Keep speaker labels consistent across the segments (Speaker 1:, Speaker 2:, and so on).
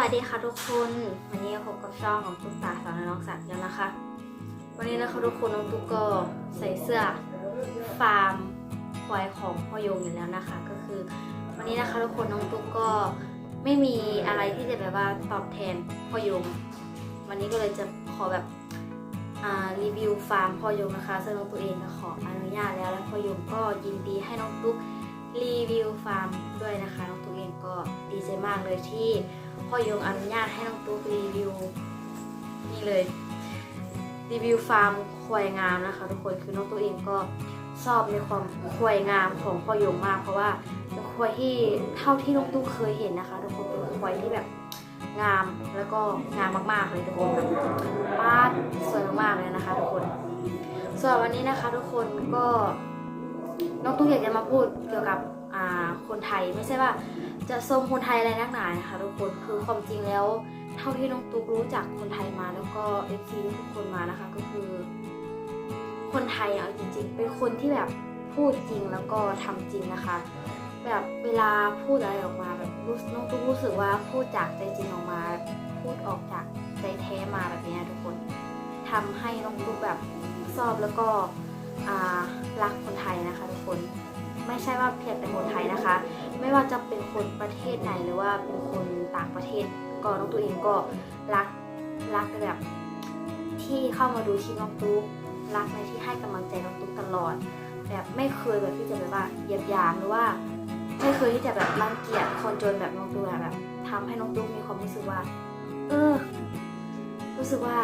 Speaker 1: วัสดีค่ะทุกคน วันนี้พบกับช่องของตุ๊กตาสาวน้อยน้องสัตว์กันนะคะ วันนี้นะคะทุกคนน้องตุ๊กก็ใส่เสื้อฟาร์มควายของพ่อยงอยู่แล้วนะคะ ก็คือ วันนี้นะคะทุกคนน้องตุ๊กก็ไม่มีอะไรที่จะแบบว่าตอบแทนพ่อยง วันนี้ก็เลยจะขอแบบรีวิวฟาร์มพ่อยงนะคะซึ่งน้องตุ๊กเองก็ขออนุญาตแล้วและพ่อยงก็ยินดีให้น้องตุ๊ก รีวิวฟาร์มด้วยนะคะน้องตุ๊กเองก็ดีใจมากเลยที่พ่อยงอนุญาตให้น้องตุ๊กรีวิวนี่เลยรีวิวฟาร์มควายงามนะคะทุกคนคือน้องตุ๊กเองก็ชอบในความควายงามของพ่อยงมาก เพราะว่าเป็นควายที่เท่าที่น้องตุ๊กเคยเห็นนะคะทุกคนเป็นควายที่แบบงามแล้วก็งามมากๆเลยทุกคนแบบป้าดสวยมากๆเลยนะคะทุกคนส่วนวันนี้นะคะทุกคนก็ น้องตุ๊กอยากจะมาพูดเกี่ยวกับคนไทยไม่ใช่ว่า จะทรงคนไทยอะไรนักหนานะคะทุกคนคือความจริงแล้ว เท่าที่น้องตุ๊กรู้จักคนไทยมาแล้วก็เอฟซีทุกคนมานะคะ ก็คือ คนไทยอ่จริง ๆ เป็นคนที่แบบพูดจริงแล้วก็ทำจริงนะคะ แบบเวลาพูดอะไรออกมาแบบรู้น้องตุ๊กรู้สึกว่าพูดจากใจจริงออกมา พูดออกจากใจแท้มาแบบนี้นะทุกคนทำให้น้องตุ๊กแบบชอบแล้วก็ รักคนไทยนะคะทุกคนไม่ใช่ว่าเพียงแต่คนไทยนะคะ ไม่ว่าจะเป็นคนประเทศไหนหรือว่าเป็นคนต่างประเทศก็น้องตัวเองก็รักรักแบบที่เข้ามาดูคลิปน้องตุ๊กรักในที่ให้กำลังใจน้องตุ๊กตลอด แบบไม่เคยแบบที่จะแบบว่าเยียบยามหรือว่า ไม่เคยที่จะแบบรังเกียจคนจนแบบน้องตุ๊กแบบทำให้น้องตุ๊กมีความรู้สึกว่า เออ รู้สึกว่า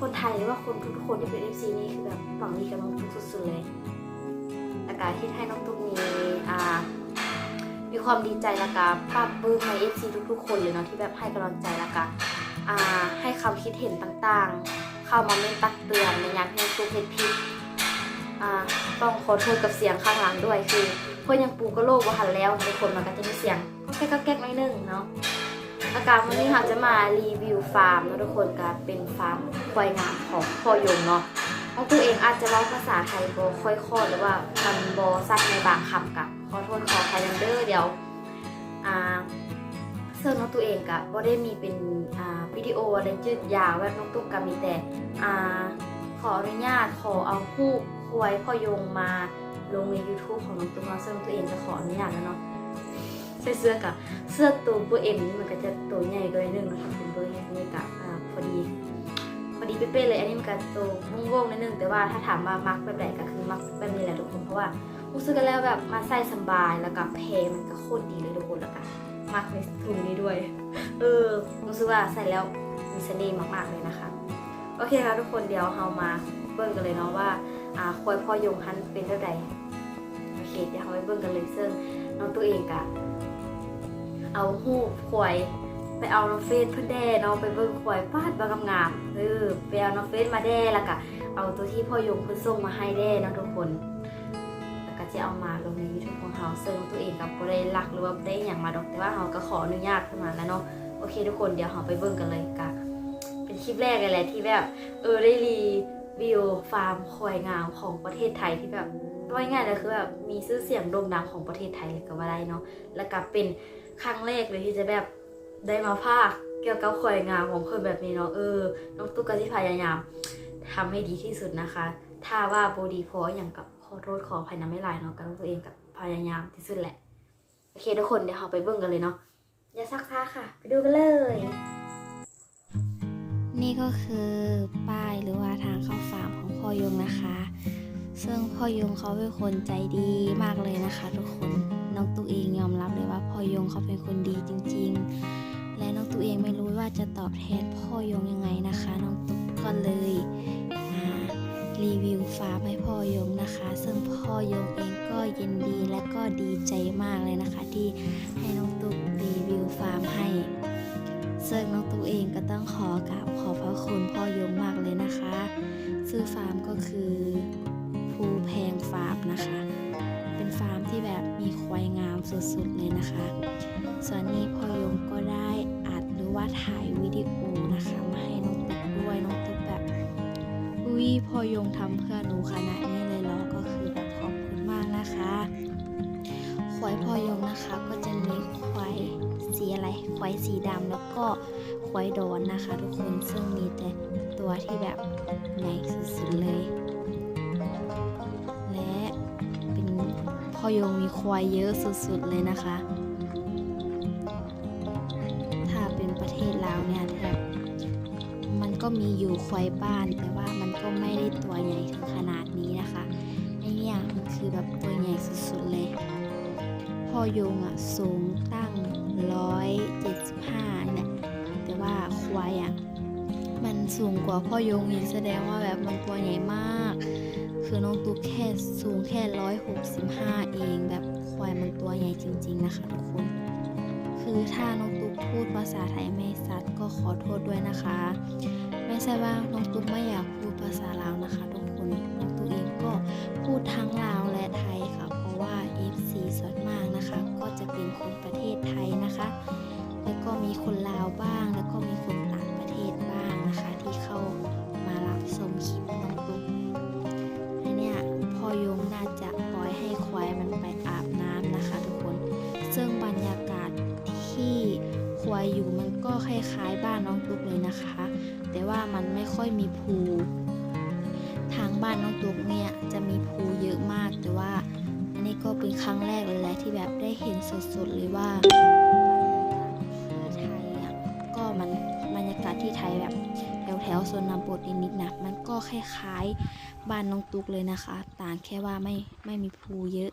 Speaker 1: คนไทยหรือว่าคนทุกคนที่เป็นเอฟซีนี่คือแบบหวังดีกับน้องตุ๊กสุดๆเลยและการที่ให้น้องตุ๊กมีอ่ามีความดีใจละกาปรับปลื้มในเอฟซีทุกๆ คนเลยเนาะที่แบบให้กำลังใจละกาอ่าให้ความคิดเห็นต่างๆ เข้ามาเม้นตักเตือนในยามที่น้องตุ๊กเฮ็ดผิดอ่าต้องขอโทษกับเสียงข้างหลังด้วยคือเพื่อนยังปูกระโลกว่าหันแล้วทุกคนมันก็จะมีเสียงก็แก๊กแก๊กน่อยนึงเนาะ อาการวันนี้ค่ะจะมารีวิวฟาร์มนะทุกคนก็เป็นฟาร์มควายงามของพ่อยงเนาะน้องตัวเองอาจจะเล่าภาษาไทยโบค่อยคอดหรือว่ามันโบซัดในบางคำกับขอโทษขอไทยเดอร์เดี๋ยวอ่าเซิร์น้องตัวเองกับโบได้มีเป็นอ่าวิดีโออะไรจืดยาวแบบน้องตุ๊กกับมีแต่อ่าขออนุญาตขอเอาคู่ควายพ่อยงมาลงใน YouTube ของน้องตุ๊กเนาะซึ่งตัวเองจะขออนุญาตแล้วเนาะใส่เสื้อกับ สื้อตัวโบอร์เอ็มนี่มันก็จะตัวใหญ่ด้วยนึงนะคะเป็นเบอร์นี้กับพอดี พอดีเป๊ะเลยอันนี้มันก็โตวงๆนิดนึงแต่ว่าถ้าถามว่ามักแบบไหนก็คือมักแบบนี้แหละทุกคนเพราะว่ารู้สึกกันแล้วแบบมาใส่สบายแล้วก็เพมันก็โคตรดีเลยทุกคนแล้วก็มักในถุงนี้ด้วย เออรู้สึกว่าใส่แล้วมีเสน่ห์มากๆเลยนะคะโอเคค่ะทุกคนเดี๋ยวเรามาเบิ่งกันเลยเนาะว่าอ่าควยพ่อยงฮันเป็นเท่าใดโอเคเดี๋ยวเราไปเบิ่งกันเลยซึ่งน้องตัวเองกะ เอาหูปควายไปเอาน้องเฟซเพื่อแด่เนาะไปเบิ่งควายฟาดบางงามเออไปเอาน้องเฟซมาแด่แล้วก็เอาตัวที่พ่อยงเพิ่นส่งมาให้แด่เนาะทุกคนแล้วก็จะเอามาลงในยูทูบของเฮาซึ่งตัวเองกับบ่ได้รักหรือว่าได้หยังมาดอกแต่ว่าเฮาก็ขออนุญาตขึ้นมาแล้วเนาะโอเคทุกคนเดี๋ยวเฮาไปเบิ่งกันเลยกะเป็นคลิปแรกเลยแหละที่แบบเออได้รีวิวฟาร์มควายงามของประเทศไทยที่แบบว่าง่ายๆเลยคือแบบมีชื่อเสียงโด่งดังของประเทศไทยเลยก็ว่าได้เนาะแล้วก็เป็น ครั้งแรกเลยที่จะแบบได้มาภาคเกี่ยวกับควายงามของเพื่อนแบบนี้เนาะเออน้องตุ๊กก็ที่พยายามทำให้ดีที่สุดนะคะ ถ้าว่าโบดีพออย่างกับขอโทษขออภัยนะไม่หลายเนาะกับตัวเองกับพยายามที่สุดแหละโอเคทุกคนเดี๋ยวเราไปเบิ่งกันเลยเนาะอย่าซักซ่าค่ะ ไปดูกันเลย
Speaker 2: นี่ก็คือป้ายหรือว่าทางเข้าฟาร์มของพ่อยงนะคะ ซึ่งพ่อยงเขาเป็นคนใจดีมากเลยนะคะ ทุกคน น้องตุ๊กเองยอมรับเลยว่าพ่อยงเขาเป็นคนดีจริง ๆ และน้องตุ๊กเองไม่รู้ว่าจะตอบแทนพ่อยงยังไงนะคะ น้องตุ๊กก็เลยมารีวิวฟาร์มให้พ่อยงนะคะ ซึ่งพ่อยงเองก็ยินดีและก็ดีใจมากเลยนะคะ ที่ให้น้องตุ๊กรีวิวฟาร์มให้ซึ่งน้องตุ๊กเองก็ต้องขอกราบขอบพระคุณพ่อยงมากเลยนะคะชื่อฟาร์มก็คือภูแพงฟาร์มนะคะ เป็นฟาร์มที่แบบมีควายงามสุดๆเลยนะคะ ส่วนนี้พ่อยงก็ได้อัดหรือว่าถ่ายวิดีโอนะคะมาให้น้องตุ๊กด้วยน้องตุ๊กแบบอุ้ยพ่อยงทำเพื่อหนูขนาดนี้เลยเหรอก็คือแบบขอบคุณมากนะคะควายพ่อยงนะคะก็จะมีควายสีอะไรควายายสีดำแล้วก็ควายดอนนะคะ ทุกคนซึ่งมีแต่ตัวที่แบบใหญ่สุดๆเลย พอยงมีควายเยอะสุดๆเลยนะคะ ถ้าเป็นประเทศลาวเนี่ยแทบมันก็มีอยู่ควายบ้าน แต่ว่ามันก็ไม่ได้ตัวใหญ่ถึงขนาดนี้นะคะไอเนี่ยมันคือแบบตัวใหญ่สุดๆเลยพ่อยงอะสูงตั้งร้อยเจ็ดสิบห้าเนี่ยแต่ว่าควายอะ สูงกว่าพ่อยงอีกแสดงว่าแบบมันตัวใหญ่มาก คือน้องตุ๊กแค่สูงแค่ร้อยหกสิบห้าเองแบบควายมันตัวใหญ่จริง ๆ นะคะทุกคน คือถ้าน้องตุ๊กพูดภาษาไทยไม่ชัดก็ขอโทษด้วยนะคะ ไม่ใช่ว่าน้องตุ๊กไม่อยากพูดภาษาลาวนะคะทุกคนน้องตุ๊กเองก็พูดทั้งลาวและไทยค่ะ เพราะว่า FC ส่วนมากนะคะ ก็จะเป็นคนประเทศไทยนะคะ แล้วก็มีคนลาวบ้างแล้วก็มี คล้ายๆบ้านน้องตุ๊กเลยนะคะ แต่ว่ามันไม่ค่อยมีภูทางบ้านน้องตุ๊กเนี่ยจะมีภูเยอะมาก แต่ว่าอันนี้ก็เป็นครั้งแรกเลยแหละที่แบบได้เห็นสดๆเลยว่าที่ไทยอะก็มันบรรยากาศที่ไทยแบบแถวๆโซนน้ำบดนิดๆนะมันก็คล้ายๆบ้านน้องตุ๊กเลยนะคะ ต่างแค่ว่าไม่ไม่มีภูเยอะ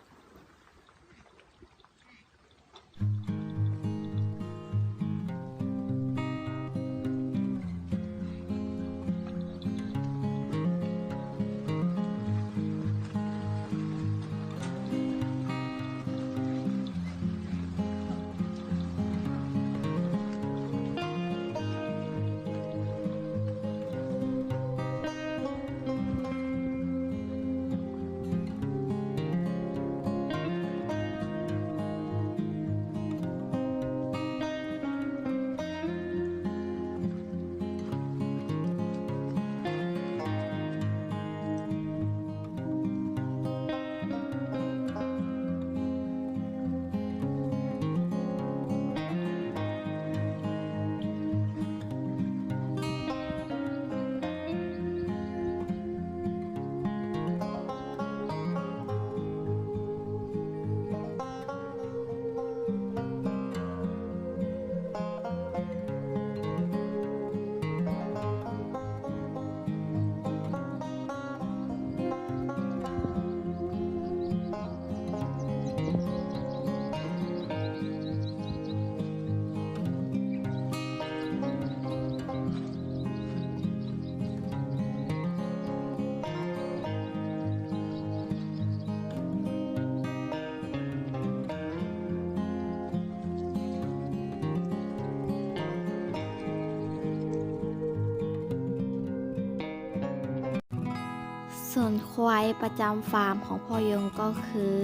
Speaker 2: ควายประจำฟาร์มของพ่อยงก็คือ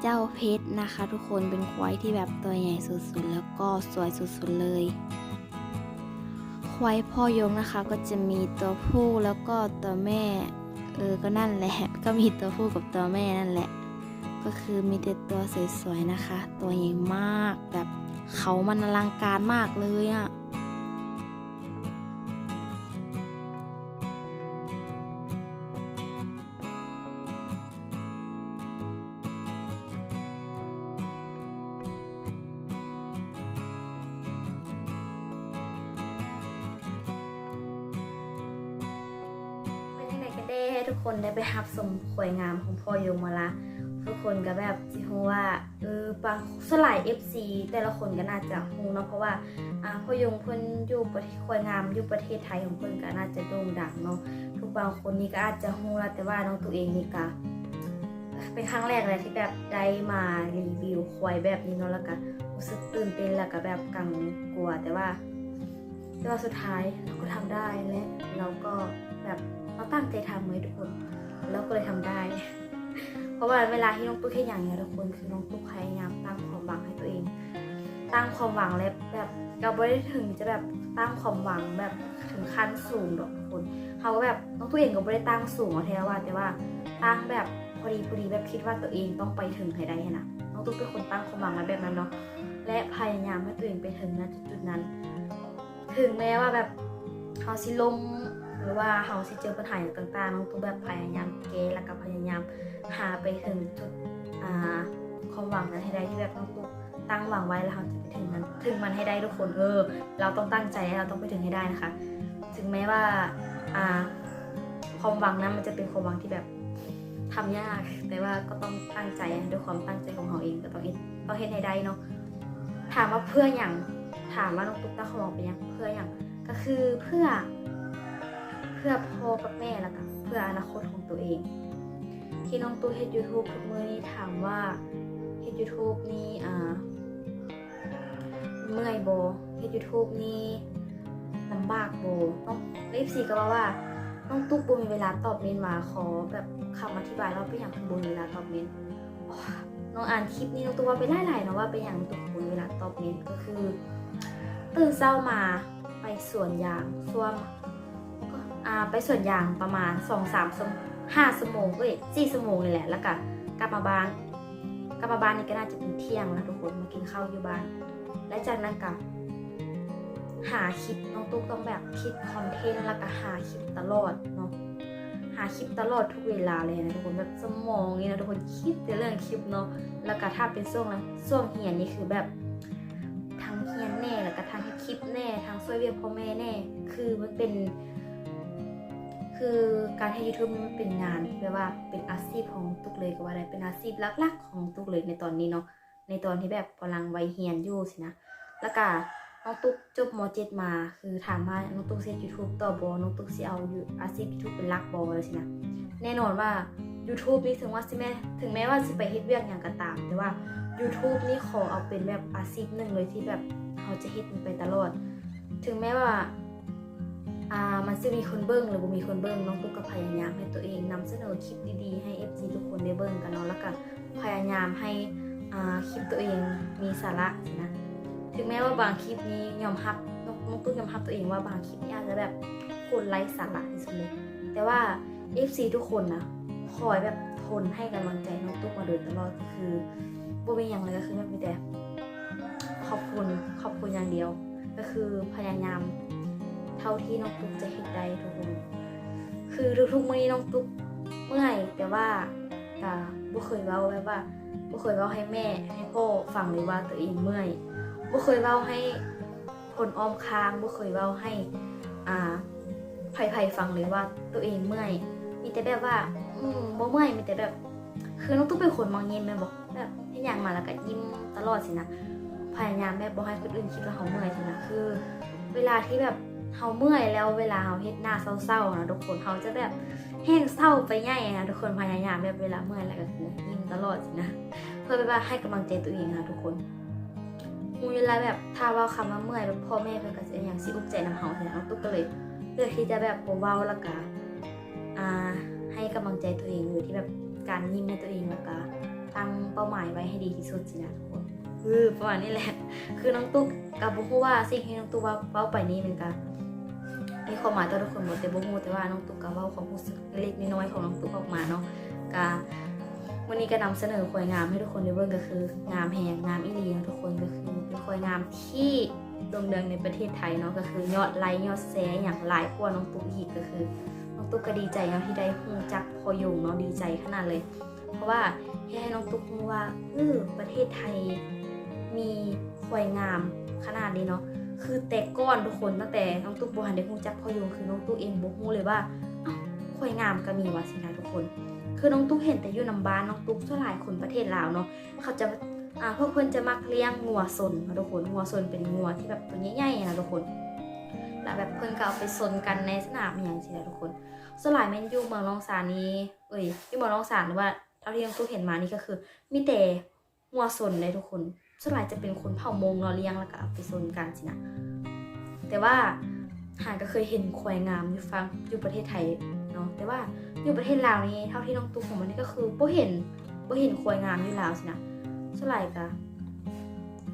Speaker 2: เจ้าเพชรนะคะ ทุกคนเป็นควายที่แบบตัวใหญ่สุดๆ แล้วก็สวยสุดๆเลย ควายพ่อยงนะคะก็จะมีตัวผู้แล้วก็ตัวแม่ เออก็นั่นแหละ ก็มีตัวผู้กับตัวแม่นั่นแหละ ก็คือมีแต่ตัวสวยๆนะคะ ตัวใหญ่มากแบบเขามันอลังการมากเลยอะ่ะ
Speaker 1: ได้ให้ทุกคนได้ไปหับสมสวยงามของพ่อยมาละทุกคนก็แบบสิฮู้ว่าเออบางสลาย FC แต่ละคนก็น่าจะฮู้เนาะเพราะว่าอ่าพ่อยงเพิ่นอยู่ประเทศควยงามอยู่ประเทศไทยของเพิ่นก็น่าจะโด่งดังเนาะทุกบางคนนี่ก็อาจจะฮู้แล้วแต่ว่าน้องตัวเองนี่ก็เป็นครั้งแรกเลยที่แบบได้มารีวิวควายแบบนี้เนาะแล้วก็รู้สึกตื่นเต้นแล้วก็แบบกังกลัวแต่ว่าแต่ว่าสุดท้ายเราก็ทำได้และเราก็ แบบเราตั้งใจทำไว้ทุกคน แล้วก็เลยทำได้ เพราะว่าเวลาที่น้องตุ๊กแค่อย่างเนี้ยทุกคนคือน้องตุ๊กพยายามตั้งความหวังให้ตัวเอง ตั้งความหวังและแบบเราไม่ได้ถึงจะแบบตั้งความหวังแบบถึงขั้นสูงหรอกทุกคนเขาก็แบบน้องตัวเองก็ไม่ได้ตั้งสูงเอาแท้ว่า แต่ว่าตั้งแบบพอดีพอดีแบบคิดว่าตัวเองต้องไปถึงให้ได้นะน้องตุ๊กเป็นคนตั้งความหวังไว้แบบนั้นเนาะและพยายามให้ตัวเองไปถึงณจุดนั้น ถึงแม้ว่าแบบเฮาสิล้ม หรือว่าเฮาสิเจอปัญหาอย่างต่างๆน้องตุ๊กแบบพยายามแก้แล้วก็พยายามหาไปถึงจุดความหวังนั้นให้ได้ที่แบบน้องตุ๊กตั้งหวังไว้แล้วเราจะไปถึงมันถึงมันให้ได้ทุกคนเออ เราต้องตั้งใจเราต้องไปถึงให้ได้นะคะ ถึงแม้ว่าความหวังนั้นมันจะเป็นความหวังที่แบบทำยาก แต่ว่าก็ต้องตั้งใจด้วยความตั้งใจของเราเองก็ต้องเฮ็ดต้องเฮ็ดให้ได้เนาะถามว่าเพื่ออย่างถามว่าน้องตุ๊กตาขาบอกไปยังเพื่ออย่างก็คือเพื่อ เพื่อพ่อกับแม่แล้วก็เพื่ออนาคตของตัวเอง ที่น้องตุ๊กเฮ็ด YouTube ทุกมือนี้ถามว่าเฮ็ด YouTube นี่อ่าเมื่อยโบเฮ็ด YouTube นี่ลำบากโบน้องเลฟซีก็ว่าว่าน้องตุ๊กบ่มีเวลาตอบเมนมาขอแบบคำอธิบายเราเป็นอย่างบ่มีเวลาตอบเมนน้องอ่านคลิปนี้น้องตุ๊กว่าไปหลายนะว่าเป็นอย่างตุ๊กบ่มีเวลาตอบเมนก็คือตื่นเช้ามาไปสวนยางส่วม ไปส่วนยางประมาณ 2-3 5ชั่วโมงเอ้ย4ชั่วโมงนี่แหละ แล้วก็กลับมาบ้านกลับมาบ้านนี่ก็น่าจะเป็นเที่ยงแล้วทุกคนมากินข้าวอยู่บ้าน และจากนั้นก็หาคลิปน้องตุ๊กต้องแบบคิดคอนเทนต์แล้วก็หาคลิปตลอดเนาะหาคลิปตลอดทุกเวลาเลยนะทุกคนแบบสมองนี่นะทุกคนคิดแต่เรื่องคลิปเนาะแล้วก็ถ้าเป็นช่วงนั้นช่วงเฮียนนี่คือแบบทั้งเฮียนแน่แล้วก็ทั้งคลิปแน่ทั้งช่วยเวียกพ่อแม่แน่ คือมันเป็น คือการให้ YouTube มันเป็นงานที่แบบว่าเป็นอาชีพของตุ๊กเลยก็ว่าได้เป็นอาชีพหลักๆ ของตุ๊กเลยในตอนนี้เนาะในตอนที่แบบกำลังวัยเฮียนอยู่สินะแล้วก็น้องตุ๊กจบม .7 มาคือถามว่าน้องตุ๊กเซตยูทูบต่อบอน้องตุ๊กสิเอาอยู่อาชีพยูทูบเป็นหลักบอเลยสินะแน่นอนว่า YouTube นี่ถึงว่าสิแม่ถึงแม้ว่าสิไปเฮ็ดเวียกอย่างก็ตาม แต่ว่า YouTube นี่ขอเอาเป็นแบบอาชีพหนึ่งเลยที่แบบเขาจะเฮ็ดมันไปตลอด ถึงแม้ว่า อ่ามันจะมีคนเบิ้งหรือบ่มีคนเบิ้งน้องตุ๊กก็พยายามให้ตัวเองนำเสนอคลิปดีๆให้ FC ทุกคนได้เบิ้งกันเนาะแล้วก็พยายามให้อ่าคลิปตัวเองมีสาระนะถึงแม้ว่าบางคลิปนี้ยอมรับน้องน้องตุ้ยยอมรับตัวเองว่าบางคลิปนี้อาจจะแบบคนไร้สาระที่สุดเลยแต่ว่า FC ทุกคนนะคอยแบบทนให้กำลังใจน้องตุ๊กมาโดยตลอดคือบ่มีอย่างเลยก็คือแบบมีแต่ขอบคุณขอบคุณอย่างเดียว ก็คือพยายาม เท่าที่น้องตุ๊กจะเห็นได้ทุกคนคือทุกๆมื้อนี้น้องตุ๊กเมื่อยแต่ว่าก็บ่เคยเว้าแบบว่าบ่เคยเว้าให้แม่ให้พ่อฟังเลยว่าตัวเองเมื่อยบ่เคยเว้าให้คนอ้อมค้างบ่เคยเว้าให้อ่าไผๆฟังเลยว่าตัวเองเมื่อยมีแต่แบบว่าอืมบ่เมื่อยมีแต่แบบ คือน้องตุ๊กเป็นคนมองยิ้มแม่บอกแบบเฮ็ดหยังมาแล้วก็ยิ้มตลอดสินะพยายามแบบบ่ให้คนอื่นคิดว่าเขาเมื่อยสินะคือ เวลาที่แบบ เฮาเมื่อยแล้วเวลาเฮาเฮ็ดหน้าเศร้าๆนะทุกคนเฮาจะแบบแห้งเศร้าไปง่ายนะทุกคนพยายามแบบเวลาเมื่อยแล้วก็คือยิ้มตลอดสินะ เพื่อแบบว่าให้กำลังใจตัวเองนะทุกคนมูเวลาแบบถ้าว่าคำว่าเมื่อยแบบพ่อแม่เพิ่นก็จะอย่างสิอุกใจน้ำเฮาใช่ไหมตุ๊กก็เลยเลือกที่จะแบบบ่เว้าแล้วก็อ่าให้กำลังใจตัวเองโดยที่แบบการยิ้มให้ตัวเองแล้วก็ตั้งเป้าหมายไว้ให้ดีที่สุดสินะทุกคน คือประมาณนี้แหละ คือน้องตุ๊กกับบุฮู้ว่าสิ่งที่น้องตุ๊กว่าเว้าไปนี้มันก็มีความหมายต่อทุกคนหมดแต่บุฮู้แต่ว่าน้องตุ๊กก็เว้าความรู้สึกเล็กน้อยของน้องตุ๊กออกมาเนาะก็วันนี้ก็นำเสนอควยงามให้ทุกคนได้เบิ่งก็คือ งามแหงงามอีหลีนะทุกคนก็คือเป็นควยงามที่โด่งดังในประเทศไทยเนาะก็คือยอดไลค์ยอดแชร์อย่างหลายกว่าน้องตุ๊กอีกก็คือน้องตุ๊กก็ดีใจเนาะที่ได้ฮู้จักพอยงเนาะดีใจขนาดเลย เพราะว่าให้น้องตุ๊กรู้ว่าเออประเทศไทย มีควยงามขนาดนี้เนาะคือแต่ก้อนทุกคนตั้งแต่น้องตุ๊กบัวหันได้ฮู้จักพ่อยงคือน้องตุ๊กเองบ่ฮู้เลยว่าเอ้าควยงามก็มีวะสินะทุกคน คือน้องตุ๊กเห็นแต่อยู่นำบ้านน้องตุ๊กส่วนหลายคนประเทศลาวเนาะเขาจะอ่าพวกเพิ่นจะมักเลี้ยงงัวซนนะทุกคนงัวซนเป็นงัวที่แบบตัวใหญ่ๆนะทุกคนแล้วแบบเพิ่นก็เอาไปซนกันในสนามอย่างสินะทุกคนส่วนหลายแมนยูเมืองลองสานนี้เอ้ยอยู่เมืองลองสานหรือว่าเท่าที่น้องตุ๊กเห็นมานี่ก็คือ มีแต่งัวซนเลยทุกคน ส่วนใหญ่จะเป็นคนเผ่ามงเราเลี้ยงแล้วก็อาไปซนกันสินะแต่ว่าหานก็เคยเห็นควายงามอยู่ฟังอยู่ประเทศไทยเนาะแต่ว่าอยู่ประเทศลาวนี่เท่าที่น้องตุ๊กของมันนี่ก็คือบ่เห็นบ่เห็นควายงามอยู่ลาวสินะส่วนใหญ่ก็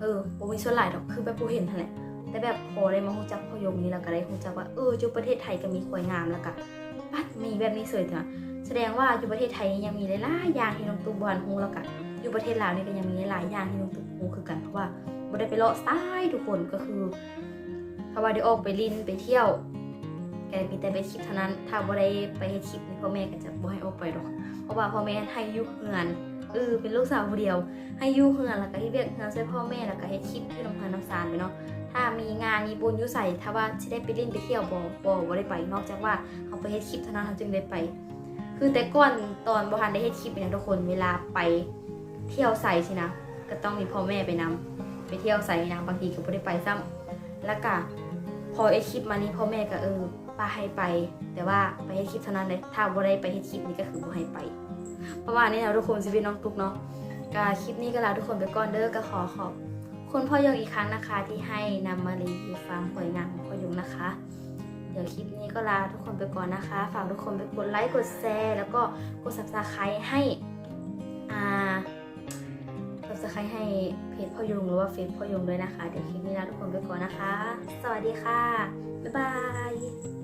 Speaker 1: เออบ่มีส่วนหลายดอกคือแบบบ่เห็นนั่นแหละแต่แบบพอได้มารู้จักพอยงนี้แล้วก็ได้รู้จักว่าเอออยู่ประเทศไทยก็มีควายงามแล้วก็ปัดมีแบบนี้เสยเถอะแสดงว่าอยู่ประเทศไทยยังมีหลายๆอย่างที่น้องตุ๊กบ่ทันรู้แล้วก็ อยู่ประเทศลาวนี่ก็ยังมีหลายอย่างที่น้องตุ๊กรู้คือกันเพราะว่าบบ่ได้ไปเลาะซ้ายทุกคนก็คือถ้าว่าได้ออกไปลินไปเที่ยวแกมีแต่ไปคลิปเท่านั้น ถ้าบ่ได้ไปเฮ็ดคลิปนี่พ่อแม่ก็จะบ่ให้ออกไปดอก เพราะว่าพ่อแม่ให้ยู่เฮือนเออเป็นลูกสาวคนเดียว ให้ยู่เฮือนแล้วก็เฮ็ดเวียกเฮือนช่พ่อแม่แล้วก็เฮ็ดคลิปที่โรงพยาบาลน้ำสารไปเนาะถ้ามีงานมีบุญยู่ใส่ถ้าว่าสิได้ไปเล่นไปเที่ยวบ่บ่บ่ได้ไป นอกจากว่าเขาไปเฮ็ดคลิปเท่านั้นเขาจึงได้ไป คือแต่ก่อนตอนบ่ทันได้เฮ็ดคลิปเนี่ยทุกคนเวลาไป เที่ยวใส่สินะ ก็ต้องมีพ่อแม่ไปนำไปเที่ยวใส่นะบางทีก็บ่ได้ไปซ้ำแล้วก็พอเฮ็ดคลิปมานี่พ่อแม่ก็เออป้าให้ไป แต่ว่าไปเฮ็ดคลิปเท่านั้นเลยถ้าบ่ได้ไปเฮ็ดคลิปนี่ก็คือบ่ให้ไป ประมาณนี้นะทุกคนชีวิตน้องตุ๊กเนาะก็คลิปนี้ก็ลาทุกคนไปก่อนเด้อก็ขอขอบคุณพ่อยงอีกครั้งนะคะ ที่ให้นำมารีวิวฟาร์มหอยงามของพ่อยงนะคะ เดี๋ยวคลิปนี้ก็ลาทุกคนไปก่อนนะคะ ฝากทุกคนไปกดไลค์กดแชร์แล้วก็กด subscribe ให้ ให้เพจพ่อยงหรือว่าเฟซพ่อยงด้วยนะคะ เดี๋ยวคลิปนี้ลาทุกคนไปก่อนนะคะ สวัสดีค่ะ บ๊ายบาย